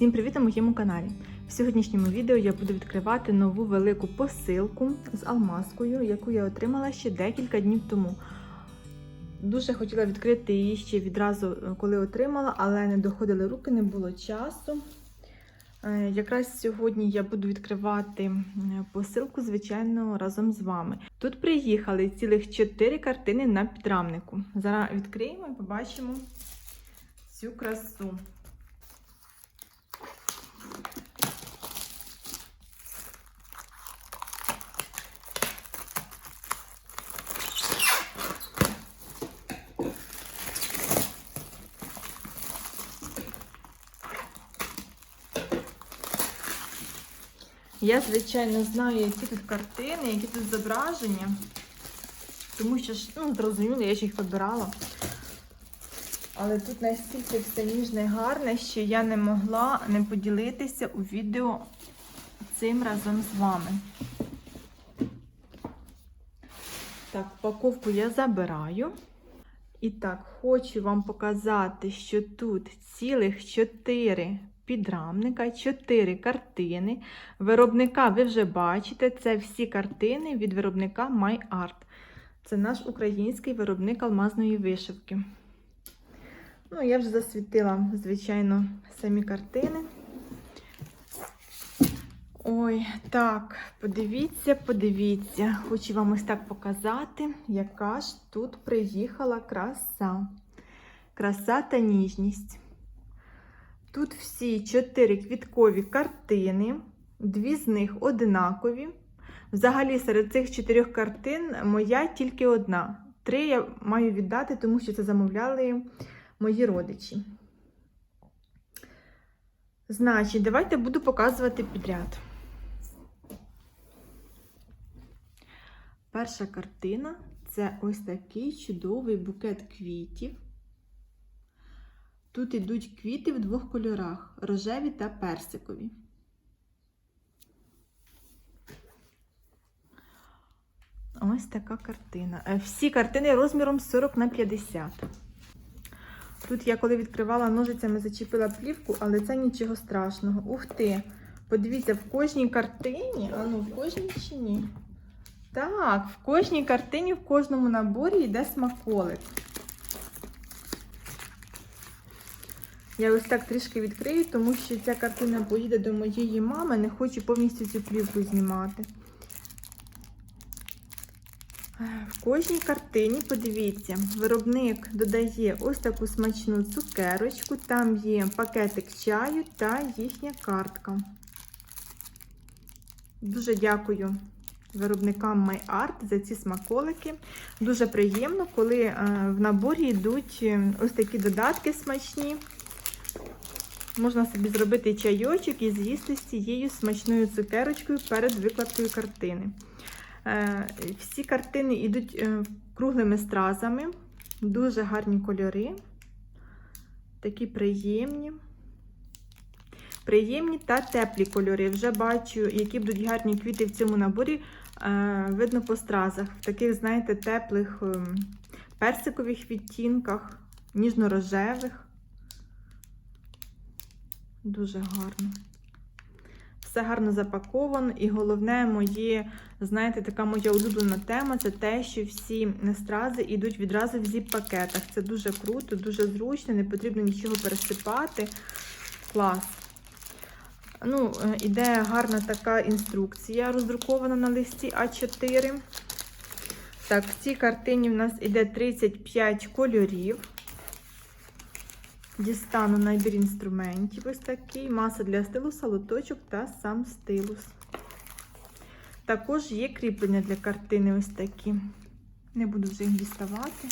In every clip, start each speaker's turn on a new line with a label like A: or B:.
A: Всім привіт на моєму каналі. В сьогоднішньому відео я буду відкривати нову велику посилку з алмазкою, яку я отримала ще декілька днів тому. Дуже хотіла відкрити її ще відразу, коли отримала, але не доходили руки, не було часу. Е, Якраз сьогодні я буду відкривати посилку, звичайно, разом з вами. Тут приїхали цілих 4 картини на підрамнику. Зараз відкриємо і побачимо цю красу. Я, звичайно, знаю, які тут картини, які тут зображення. Тому що ну, зрозуміло, я ж їх вибирала. Але тут настільки все ніжне і гарне, що я не могла не поділитися у відео цим разом з вами. Так, упаковку я забираю. І так, хочу вам показати, що тут цілих 4 підрамника, 4 картини. Виробника ви вже бачите, це всі картини від виробника MyArt. Це наш український виробник алмазної вишивки. Ну, я вже засвітила, звичайно, самі картини. Ой, так, подивіться, подивіться. Хочу вам ось так показати, яка ж тут приїхала краса. Краса та ніжність. Тут всі чотири квіткові картини, дві з них одинакові. Взагалі, серед цих чотирьох картин моя тільки одна. Три я маю віддати, тому що це замовляли мої родичі. Значить, давайте буду показувати підряд. Перша картина це ось такий чудовий букет квітів. Тут йдуть квіти в двох кольорах рожеві та персикові. Ось така картина. Е, Всі картини розміром 40 на 50. Тут я коли відкривала ножицями, зачепила плівку, але це нічого страшного. Ух ти! Подивіться, в кожній картині, а ну в кожній чи ні? Так, в кожній картині, в кожному наборі йде смаколик. Я ось так трішки відкрию, тому що ця картина поїде до моєї мами, не хочу повністю цю плівку знімати. В кожній картині, подивіться, виробник додає ось таку смачну цукерочку, там є пакетик чаю та їхня картка. Дуже дякую виробникам MyArt за ці смаколики. Дуже приємно, коли е, в наборі йдуть е, ось такі додатки смачні. Можна собі зробити чайочок і з'їсти з цією смачною цукерочкою перед викладкою картини. Е, Всі картини йдуть е, круглими стразами, дуже гарні кольори, такі приємні. Приємні та теплі кольори. Вже бачу, які будуть гарні квіти в цьому наборі. Е, Видно по стразах. В таких, знаєте, теплих ем, персикових відтінках, ніжно-рожевих. Дуже гарно. Все гарно запаковано, і головне моє, знаєте, така моя улюблена тема це те, що всі стрази йдуть відразу в зіп-пакетах. Це дуже круто, дуже зручно, не потрібно нічого пересипати. Клас. Ну, е, Іде гарна така інструкція, роздрукована на листі А4. Так, в цій картині в нас іде 35 кольорів. Дістану набір інструментів ось такий, маса для стилуса, лоточок та сам стилус. Також є кріплення для картини ось такі. Не буду вже їх діставати.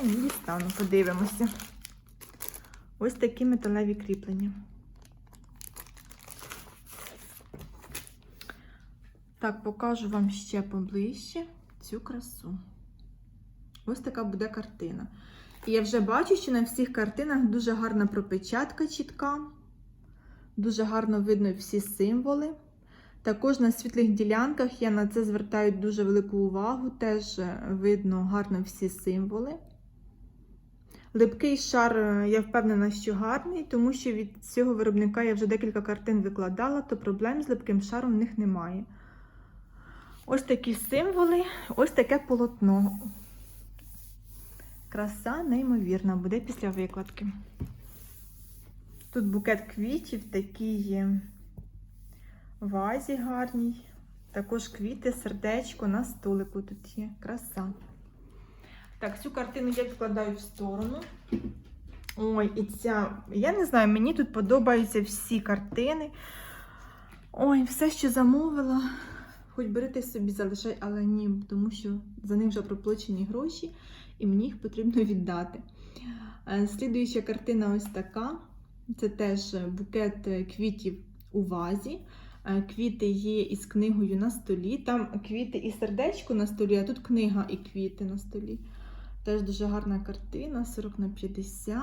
A: А ні, дістану, подивимося. Ось такі металеві кріплення. Так, покажу вам ще поближче цю красу. Ось така буде картина. І я вже бачу, що на всіх картинах дуже гарна пропечатка чітка, дуже гарно видно всі символи. Також на світлих ділянках я на це звертаю дуже велику увагу, теж видно гарно всі символи. Липкий шар, е, я впевнена, що гарний, тому що від цього виробника я вже декілька картин викладала, то проблем з липким шаром в них немає. Ось такі символи, ось таке полотно. Краса неймовірна буде після викладки. Тут букет квітів, такий вазі гарній. Також квіти, сердечко на столику тут є. Краса. Так, цю картину я відкладаю в сторону. Ой, і ця, я не знаю, мені тут подобаються всі картини. Ой, все, що замовила. Хоч бери ти собі залишай, але ні, тому що за них вже проплачені гроші, і мені їх потрібно віддати. Е, Слідуюча картина ось така. Це теж букет квітів у вазі. Е, Квіти є із книгою на столі. Там квіти і сердечко на столі, а тут книга і квіти на столі. Теж дуже гарна картина, 40 на 50.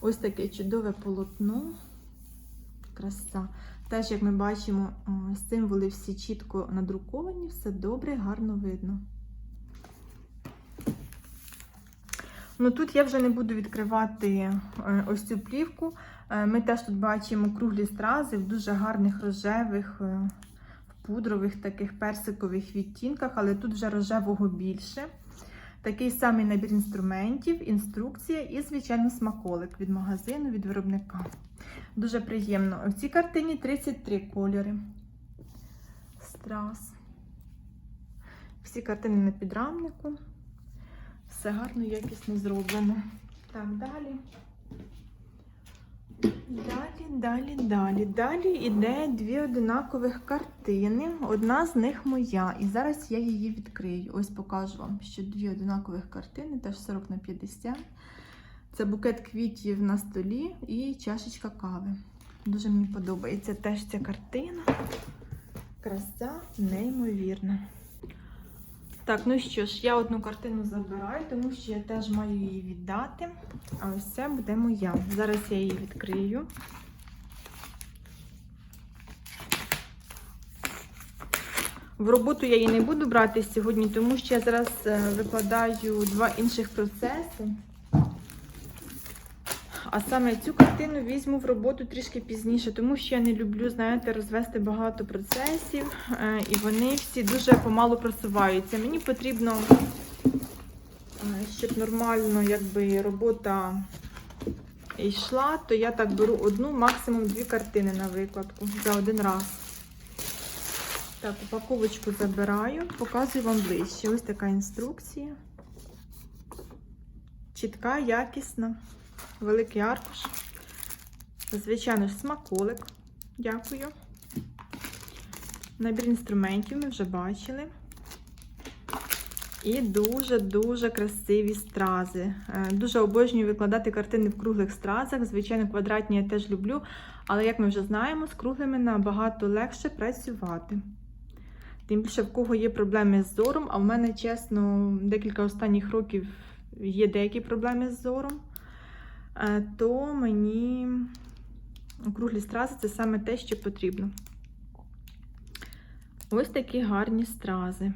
A: Ось таке чудове полотно. Краса. Теж, як ми бачимо, символи всі чітко надруковані, все добре, гарно видно. Ну тут я вже не буду відкривати е, ось цю плівку. Е, Ми теж тут бачимо круглі стрази в дуже гарних рожевих, е, пудрових таких персикових відтінках, але тут вже рожевого більше. Такий самий набір інструментів, інструкція і, звичайно, смаколик від магазину, від виробника. Дуже приємно. В цій картині 33 кольори. Страс. Всі картини на підрамнику. Все гарно, якісно зроблено. Так, далі. Далі, далі, далі. Далі йде дві одинакових картини. Одна з них моя. І зараз я її відкрию. Ось покажу вам, що дві одинакових картини, теж 40 на 50. Це букет квітів на столі і чашечка кави. Дуже мені подобається теж ця картина. Краса неймовірна. Так, ну що ж, я одну картину забираю, тому що я теж маю її віддати. А ось це буде моя. Зараз я її відкрию. В роботу я її не буду брати сьогодні, тому що я зараз е, викладаю два інших процеси. А саме цю картину візьму в роботу трішки пізніше, тому що я не люблю, знаєте, розвести багато процесів, е, і вони всі дуже помалу просуваються. Мені потрібно, е, щоб нормально якби, робота йшла, то я так беру одну, максимум дві картини на викладку за один раз. Так, упаковочку забираю, показую вам ближче. Ось така інструкція. Чітка, якісна. Великий аркуш. Звичайно ж, смаколик. Дякую. Набір інструментів ми вже бачили. І дуже-дуже красиві стрази. Е, Дуже обожнюю викладати картини в круглих стразах. Звичайно, квадратні я теж люблю, але, як ми вже знаємо, з круглими набагато легше працювати. Тим більше, в кого є проблеми з зором, а в мене, чесно, декілька останніх років є деякі проблеми з зором. Е, то мені круглі стрази це саме те, що потрібно. Ось такі гарні стрази.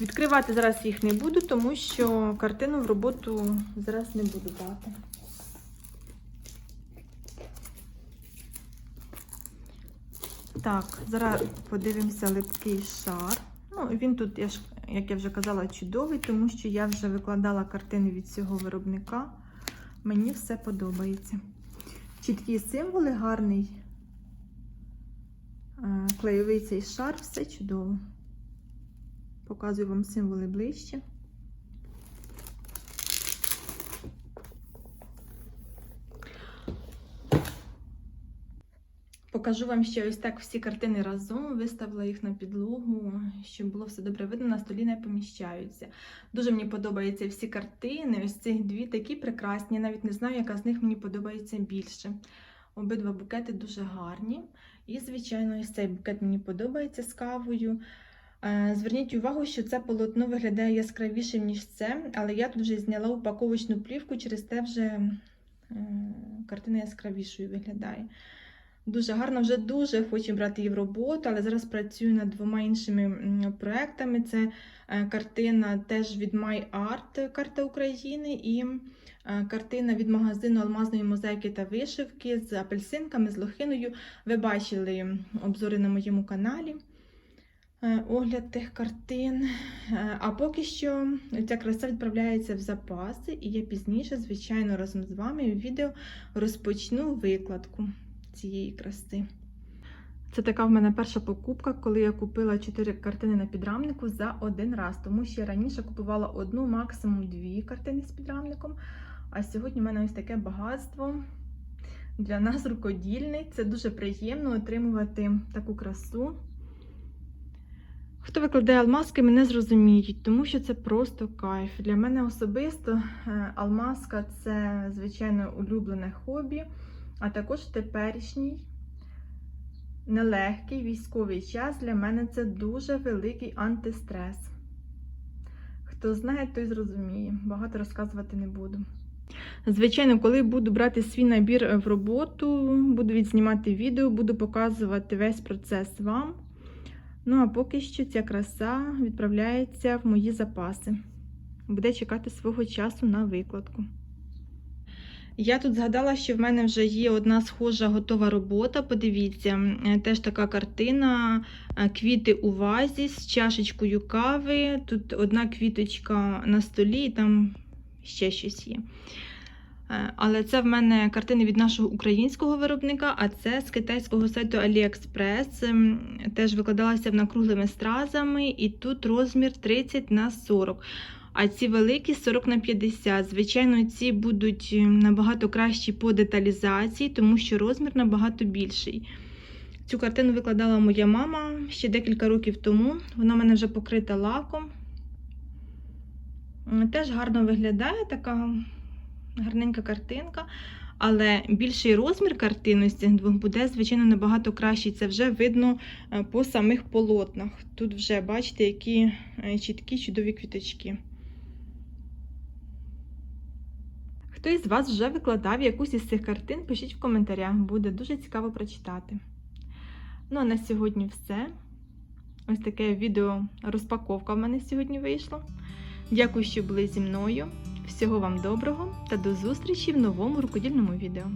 A: Відкривати зараз їх не буду, тому що картину в роботу зараз не буду брати. Так, зараз подивимося липкий шар. Ну, він тут, я ж, як я вже казала, чудовий, тому що я вже викладала картини від цього виробника. Мені все подобається. Чіткі символи, гарний е, клейовий цей шар, все чудово. Показую вам символи ближче. Покажу вам ще ось так всі картини разом, виставила їх на підлогу, щоб було все добре видно, на столі не поміщаються. Дуже мені подобаються всі картини, ось цих дві такі прекрасні. Навіть не знаю, яка з них мені подобається більше. Обидва букети дуже гарні. І, звичайно, ось цей букет мені подобається з кавою. Е, Зверніть увагу, що це полотно виглядає яскравішим, ніж це, але я тут вже зняла упаковочну плівку, через те вже е, картина яскравішою виглядає. Дуже гарно, вже дуже хочу брати її в роботу, але зараз працюю над двома іншими проектами. Це е, картина теж від My Art, карта України, і е, картина від магазину алмазної мозаїки та вишивки з апельсинками, з лохиною. Ви бачили обзори на моєму каналі. е, Огляд тих картин. А поки що ця краса відправляється в запаси, і я пізніше, звичайно, разом з вами в відео розпочну викладку цієї краси. Це така в мене перша покупка, коли я купила 4 картини на підрамнику за один раз. Тому що я раніше купувала одну, максимум дві картини з підрамником. А сьогодні в мене ось таке багатство для нас рукодільний. Це дуже приємно отримувати таку красу. Хто викладає алмазки, мене зрозуміють, тому що це просто кайф. Для мене особисто е, алмазка це, звичайно, улюблене хобі, а також теперішній нелегкий військовий час для мене це дуже великий антистрес. Хто знає, той зрозуміє. Багато розказувати не буду. Звичайно, коли буду брати свій набір в роботу, буду відзнімати відео, буду показувати весь процес вам. Ну, а поки що ця краса відправляється в мої запаси. Буде чекати свого часу на викладку. Я тут згадала, що в мене вже є одна схожа готова робота. Подивіться, теж така картина, е, квіти у вазі з чашечкою кави. Тут одна квіточка на столі, і там ще щось є. Е, Але це в мене картини від нашого українського виробника, а це з китайського сайту AliExpress. Ем, Теж викладалася вона круглими стразами, і тут розмір 30 на 40. А ці великі 40 на 50. Звичайно, ці будуть ем, набагато кращі по деталізації, тому що розмір набагато більший. Цю картину викладала моя мама ще декілька років тому. Вона в мене вже покрита лаком. Теж гарно виглядає така гарненька картинка. Але більший розмір картини з цих двох буде, звичайно, набагато кращий. Це вже видно е, по самих полотнах. Тут вже бачите, які е, чіткі, чудові квіточки. Хто із вас вже викладав якусь із цих картин, пишіть в коментарях, буде дуже цікаво прочитати. Ну а на сьогодні все. Ось таке відео розпаковка в мене сьогодні вийшло. Дякую, що були зі мною. Всього вам доброго та до зустрічі в новому рукодільному відео.